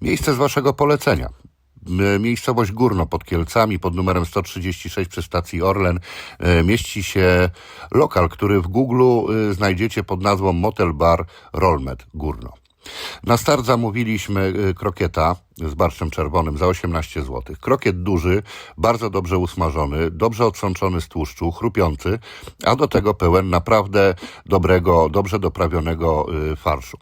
Miejsce z Waszego polecenia. Miejscowość Górno pod Kielcami pod numerem 136 przy stacji Orlen e, mieści się lokal, który w Google e, znajdziecie pod nazwą Motel Bar Rolmet Górno. Na start zamówiliśmy y, krokieta z barszczem czerwonym za 18 zł. Krokiet duży, bardzo dobrze usmażony, dobrze odsączony z tłuszczu, chrupiący, a do tego pełen naprawdę dobrego, dobrze doprawionego y, farszu.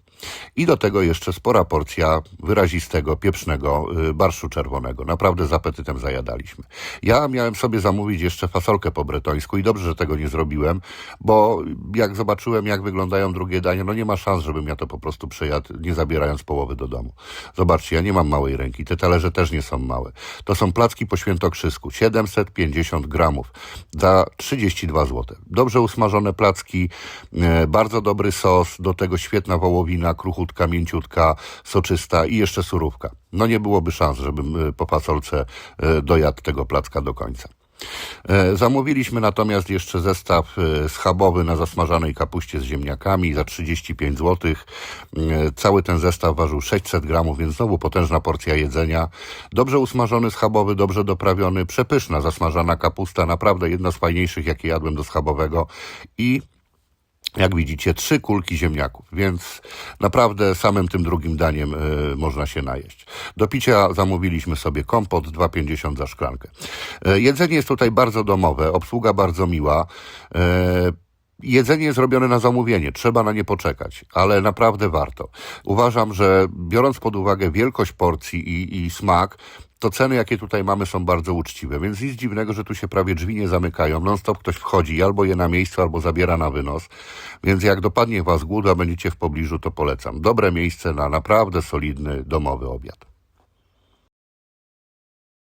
I do tego jeszcze spora porcja wyrazistego, pieprznego y, barszu czerwonego. Naprawdę z apetytem zajadaliśmy. Ja miałem sobie zamówić jeszcze fasolkę po bretońsku i dobrze, że tego nie zrobiłem, bo jak zobaczyłem, jak wyglądają drugie dania, no nie ma szans, żebym ja to po prostu przejadł, nie zabierając połowy do domu. Zobaczcie, ja nie mam małej ręki, te talerze też nie są małe. To są placki po świętokrzysku, 750 gramów za 32 zł. Dobrze usmażone placki, e, bardzo dobry sos, do tego świetna wołowina, kruchutka, mięciutka, soczysta i jeszcze surówka. No nie byłoby szans, żebym e, po fasolce e, dojadł tego placka do końca. E, Zamówiliśmy natomiast jeszcze zestaw e, schabowy na zasmażanej kapuście z ziemniakami za 35 zł. Cały ten zestaw ważył 600 gramów, więc znowu potężna porcja jedzenia. Dobrze usmażony schabowy, dobrze doprawiony, przepyszna zasmażana kapusta, naprawdę jedna z fajniejszych, jakie jadłem do schabowego i jak widzicie, trzy kulki ziemniaków, więc naprawdę samym tym drugim daniem y, można się najeść. Do picia zamówiliśmy sobie kompot 2,50 za szklankę. Y, jedzenie jest tutaj bardzo domowe, obsługa bardzo miła. Y, Jedzenie zrobione na zamówienie, trzeba na nie poczekać, ale naprawdę warto. Uważam, że biorąc pod uwagę wielkość porcji i, i smak, to ceny, jakie tutaj mamy, są bardzo uczciwe, więc nic dziwnego, że tu się prawie drzwi nie zamykają. Non-stop ktoś wchodzi, albo je na miejscu, albo zabiera na wynos. Więc jak dopadnie Was głód, a będziecie w pobliżu, to polecam. Dobre miejsce na naprawdę solidny domowy obiad.